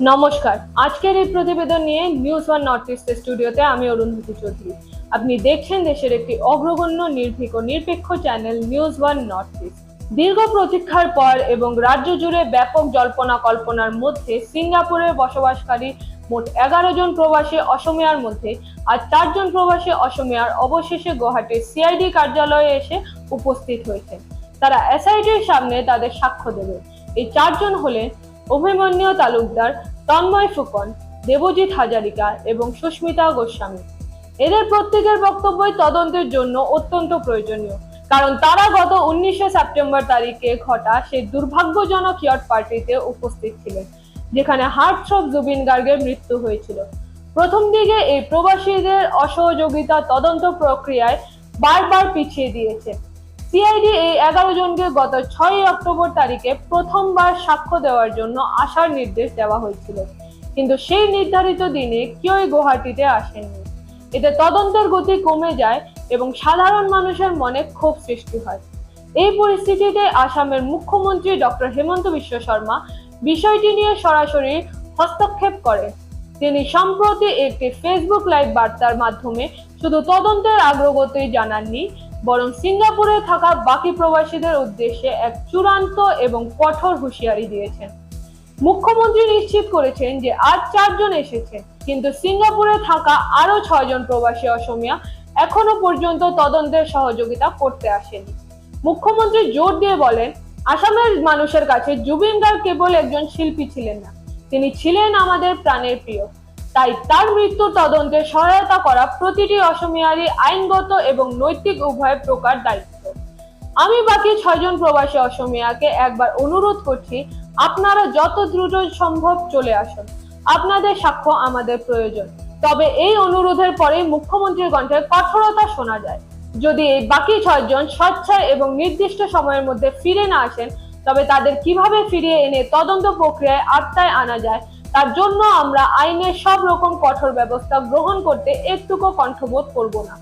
নমস্কার। আজকের এই প্রতিবেদন নিয়ে নিউজ ওয়ান নর্থ ইস্ট স্টুডিওতে আমি অরুন্ধতি চৌধুরী। আপনি দেখছেন দেশের একটি অগ্রগণ্য, নির্ভীক ও নিরপেক্ষ channel News One North East দীর্ঘ প্রতীক্ষার পর এবং রাজ্য জুড়ে ব্যাপক জল্পনা কল্পনার মধ্যে সিঙ্গাপুরে বসবাসকারী মোট এগারো জন প্রবাসী অসমিয়ার মধ্যে আজ চারজন প্রবাসী অসমিয়ার অবশেষে গুয়াহাটির সিআইডি কার্যালয়ে এসে উপস্থিত হয়েছেন। তারা এসআইডির সামনে তাদের সাক্ষ্য দেবে এই চারজন হলেন অভিমন্যু তালুকদার তন্ময় ফুকন, দেবজিৎ হাজারিকা এবং সুস্মিতা গোস্বামী। এদের প্রত্যেকের বক্তব্যই তদন্তের জন্য অত্যন্ত প্রয়োজনীয়, কারণ তারা গত উনিশে সেপ্টেম্বর তারিখে ঘটা সেই দুর্ভাগ্যজনক ইয়ট পার্টিতে উপস্থিত ছিলেন, যেখানে হার্টথ্রব জুবিন গার্গের মৃত্যু হয়েছিল। প্রথম দিকে এই প্রবাসীদের অসহযোগিতা তদন্ত প্রক্রিয়ায় বারবার পিছিয়ে দিয়েছে। সিআইডি এই এগারো জনকে গত ছয় অক্টোবর তারিখে প্রথমবার সাক্ষ্য দেওয়ার জন্য আসার নির্দেশ দেওয়া হয়েছিল। কিন্তু সেই নির্ধারিত দিনে কেউই গুয়াহাটিতে আসেননি। এতে তদন্তের গতি কমে যায় এবং সাধারণ মানুষের মনে ক্ষোভ সৃষ্টি হয়। এই পরিস্থিতিতে আসামের মুখ্যমন্ত্রী ডক্টর হেমন্ত বিশ্ব শর্মা বিষয়টি নিয়ে সরাসরি হস্তক্ষেপ করেন। তিনি সম্প্রতি একটি ফেসবুক লাইভ বার্তার মাধ্যমে শুধু তদন্তের অগ্রগতি জানাননি বরং সিঙ্গাপুরে থাকা বাকি প্রবাসীদের উদ্দেশ্যে এক চূড়ান্ত এবং কঠোর হুঁশিয়ারি দিয়েছেন। মুখ্যমন্ত্রী নিশ্চিত করেছেন যে আজ চারজন এসেছেন, কিন্তু সিঙ্গাপুরে থাকা আরও ছয়জন প্রবাসী অসমিয়া এখনও পর্যন্ত তদন্তের সহযোগিতা করতে আসেনি। মুখ্যমন্ত্রী জোর দিয়ে বলেন, আসামের মানুষের কাছে জুবিন গার্গ কেবল একজন শিল্পী ছিলেন না, তিনি ছিলেন আমাদের প্রাণের প্রিয়। তাই তার মৃত্যুর তদন্তে সহায়তা করা প্রতিটি অসমিয়ারই আইনগত এবং নৈতিক উভয় প্রকার দায়িত্ব। আমি বাকি ছয়জন প্রবাসী অসমিয়াকে একবার অনুরোধ করছি, আপনারা যত দ্রুত সম্ভব চলে আসুন। আপনাদের সাক্ষ্য আমাদের প্রয়োজন। তবে এই অনুরোধের পরেই মুখ্যমন্ত্রীর কণ্ঠে কঠোরতা শোনা যায়। যদি এই বাকি ছয়জন স্বচ্ছায় এবং নির্দিষ্ট সময়ের মধ্যে ফিরে না আসেন, তবে তাদের কীভাবে ফিরিয়ে এনে তদন্ত প্রক্রিয়ায় আত্মায় আনা যায় তার জন্য আমরা আইনের সব রকম কঠোর ব্যবস্থা গ্রহণ করতে একটুকু কণ্ঠবোধ করব না।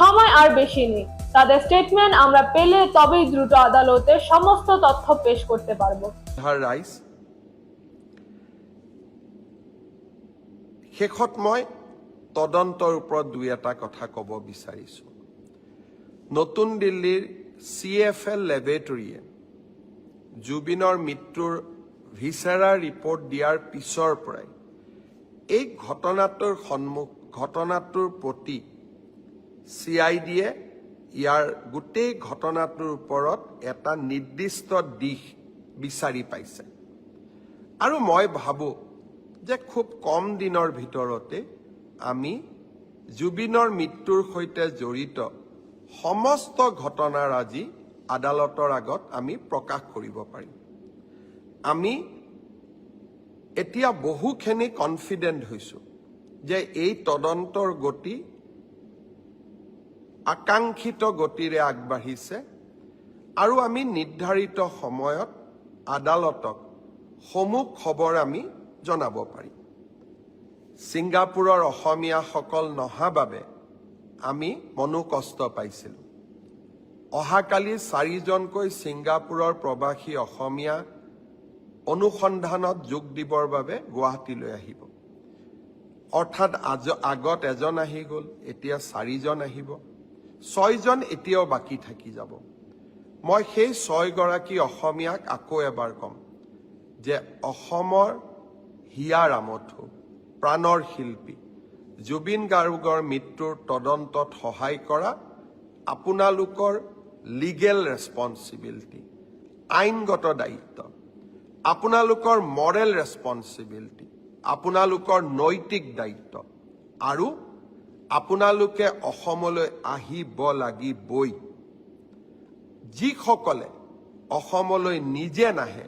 সময় আর বেশি নেই। তাদের স্টেটমেন্ট আমরা পেলে তবেই দ্রুত আদালতে সমস্ত তথ্য পেশ করতে পারব। শেষত মই তদন্তৰ ওপৰত দুই এটা কথা ক'ব বিচাৰিছোঁ। নতুন দিল্লীৰ চি এফ এল লেবৰেটৰীয়ে জুবিনৰ মৃত্যুৰ ভিচেৰা ৰিপৰ্ট দিয়াৰ পিছৰ পৰাই এই ঘটনাটোৰ সন্মুখ ঘটনাটোৰ প্ৰতি চি আই ডিয়ে ইয়াৰ গোটেই ঘটনাটোৰ ওপৰত এটা নিৰ্দিষ্ট দিশ বিচাৰি পাইছে। আৰু মই ভাবোঁ যে খুব কম দিনৰ ভিতৰতে আমি জুবিনৰ মৃত্যুৰ সৈতে জড়িত সমস্ত ঘটনাৰ আজি আদালতৰ আগত আমি প্ৰকাশ কৰিব পাৰিম। আমি এতিয়া বহুখিনি কনফিডেণ্ট হৈছোঁ যে এই তদন্তৰ গতি আকাংক্ষিত গতিৰে আগবাঢ়িছে আৰু আমি নিৰ্ধাৰিত সময়ত আদালতক সমূহ খবৰ আমি জনাব পাৰিম। ছিংগাপুৰৰ অসমীয়াসকল নহা বাবে আমি মনোকষ্ট পাইছিলোঁ। অহাকালি চাৰিজনকৈ ছিংগাপুৰৰ প্ৰৱাসী অসমীয়া অনুসন্ধানত যোগ দিবৰ বাবে গুৱাহাটীলৈ আহিব। অৰ্থাৎ আজ আগত এজন আহি গ'ল এতিয়া চাৰিজন আহিব। ছয়জন এতিয়াও বাকী থাকি যাব। মই সেই ছয়গৰাকী অসমীয়াক আকৌ এবাৰ ক'ম যে অসমৰ হিয়া ৰামথু প্ৰাণৰ শিল্পী জুবিন গাৰ্গৰ মৃত্যুৰ তদন্তত সহায় কৰা আপোনালোকৰ লিগেল ৰেছপনচিবিলিটি আইনগত দায়িত্ব। আপোনালোকৰ মৰেল ৰেছপনচিবিলিটি, আপোনালোকৰ নৈতিক দায়িত্ব, আৰু আপোনালোকে অসমলৈ আহিব লাগিবই। যিসকলে অসমলৈ নিজে নাহে,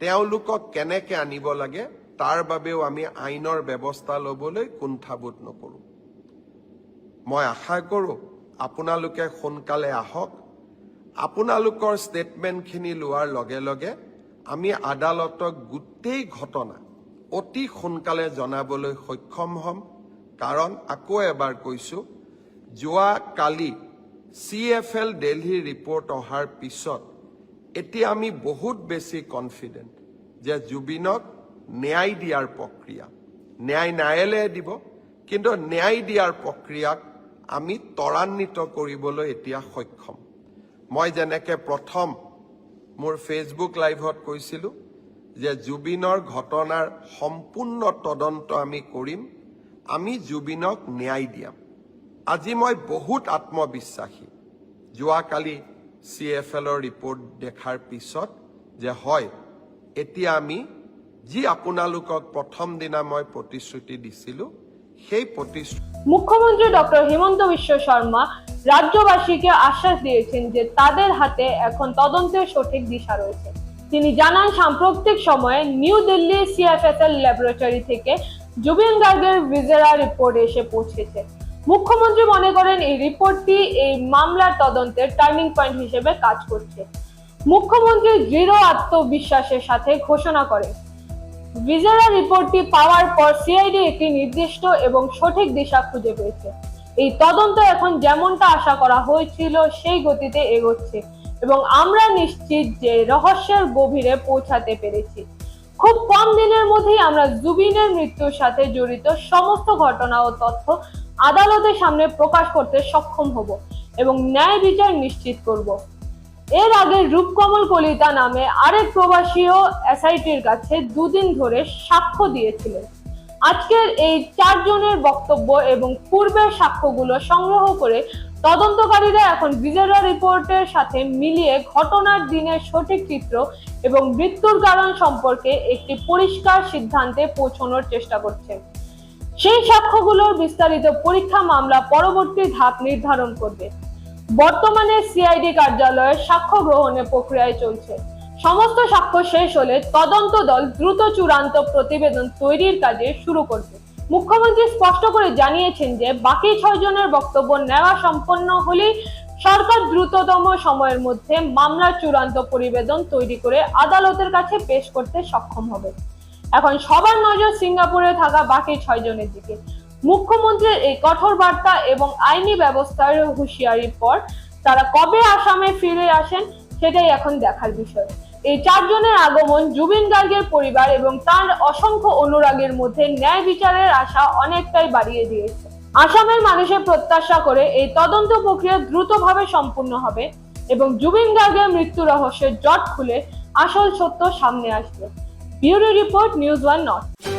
তেওঁলোকক কেনেকে আনিব লাগে, তাৰ বাবেও আমি আইনৰ ব্যৱস্থা ল'বলৈ কুণ্ঠাবোধ নকৰোঁ। মই আশা কৰোঁ আপোনালোকে সোনকালে আহক। আপোনালোকৰ ষ্টেটমেণ্টখিনি লোৱাৰ লগে লগে আমি আদালতক গোটেই ঘটনা অতি সোনকালে জনাবলৈ সক্ষম হ'ম কাৰণ আকৌ এবাৰ কৈছোঁ যোৱা কালি চি এফ এল দিল্লীৰ ৰিপৰ্ট অহাৰ পিছত এতিয়া আমি বহুত বেছি কনফিডেণ্ট যে জুবিনক ন্যায় দিয়াৰ প্ৰক্ৰিয়া ন্যায় ন্যায়ালয়ে দিব কিন্তু ন্যায় দিয়াৰ প্ৰক্ৰিয়াক আমি ত্বৰান্বিত কৰিবলৈ এতিয়া সক্ষম। মই যেনেকে প্ৰথম মোৰ ফেচবুক লাইভত কৈছিলোঁ যে জুবিনৰ ঘটনাৰ সম্পূৰ্ণ তদন্ত আমি কৰিম, আমি জুবিনক ন্যায় দিয়াম। আজি মই বহুত আত্মবিশ্বাসী। যোৱাকালি চি এফ এলৰ ৰিপৰ্ট দেখাৰ পিছত যে হয়, এতিয়া আমি যি আপোনালোকক প্ৰথম দিনা মই প্ৰতিশ্ৰুতি দিছিলোঁ, সেই প্ৰতিশ্ৰুতি মুখ্যমন্ত্রী ডক্টর হিমন্ত বিশ্ব শর্মা রাজ্যবাসীকে আশ্বাস দিয়েছেন যে তাদের হাতে এখন তদন্তের সঠিক দিশা রয়েছে। তিনি জানান, সাম্প্রতিক সময়ে নিউ দিল্লি সিএফএসএল ল্যাবরেটরি থেকে জুবিন গার্গের ভিজেরা রিপোর্ট এসে পৌঁছেছে। মুখ্যমন্ত্রী মনে করেন, এই রিপোর্টটি এই মামলার তদন্তের টার্নিং পয়েন্ট হিসেবে কাজ করছে। মুখ্যমন্ত্রী দৃঢ় আত্মবিশ্বাসের সাথে ঘোষণা করেন ভিজেরা রিপোর্টটি পাওয়ার পর সিআইডি একটি নির্দিষ্ট এবং সঠিক দিশা খুঁজে পেয়েছে। এই তদন্ত এখন যেমনটা আশা করা হয়েছিল, সেই গতিতে এগোচ্ছে এবং আমরা নিশ্চিত যে রহস্যের গভীরে পৌঁছাতে পেরেছি। খুব কম দিনের মধ্যেই আমরা জুবিনের মৃত্যুর সাথে জড়িত সমস্ত ঘটনা ও তথ্য আদালতের সামনে প্রকাশ করতে সক্ষম হব এবং ন্যায় বিচার নিশ্চিত করব। এর আগে রূপকমল কলিতা নামে আরেক প্রবাসীও এসআইটির কাছে দুদিন ধরে সাক্ষ্য দিয়েছিলেন। আজকের এই চারজনের বক্তব্য এবং পূর্বের সাক্ষ্যগুলো সংগ্রহ করে তদন্তকারীরা এখন ভিজেরা রিপোর্টের সাথে মিলিয়ে ঘটনার দিনের সঠিক চিত্র এবং মৃত্যুর কারণ সম্পর্কে একটি পরিষ্কার সিদ্ধান্তে পৌঁছানোর চেষ্টা করছে। সেই সাক্ষ্যগুলোর বিস্তারিত পরীক্ষা মামলা পরবর্তী ধাপ নির্ধারণ করবে। বর্তমানে সিআইডি কার্যালয়ে সাক্ষ্য গ্রহণের প্রক্রিয়ায় চলছে। সমস্ত সাক্ষ্য শেষ হলে তদন্ত দল দ্রুত চূড়ান্ত প্রতিবেদন তৈরির কাজে শুরু করবে। মুখ্যমন্ত্রী স্পষ্ট করে জানিয়েছেন যে, বাকি ছয় জনের বক্তব্য নেওয়া সম্পন্ন হলেই সরকার দ্রুততম সময়ের মধ্যে মামলার চূড়ান্ত প্রতিবেদন তৈরি করে আদালতের কাছে পেশ করতে সক্ষম হবে। এখন সবার নজর সিঙ্গাপুরে থাকা বাকি ছয় জনের দিকে। মুখ্যমন্ত্রীর এই কঠোর বার্তা এবং আইনি ব্যবস্থার হুঁশিয়ারির পর তারা কবে আসামে ফিরে আসেন, সেটাই এখন দেখার বিষয়। এই চারজনের আগমন জুবিন গার্গের পরিবার এবং তার অসংখ্য অনুরাগের মধ্যে ন্যায় বিচারের আশা অনেকটাই বাড়িয়ে দিয়েছে। আসামের মানুষের প্রত্যাশা করে এই তদন্ত প্রক্রিয়া দ্রুতভাবে সম্পূর্ণ হবে এবং জুবিন গার্গের মৃত্যু রহস্যের জট খুলে আসল সত্য সামনে আসবে। Bureau report News One North.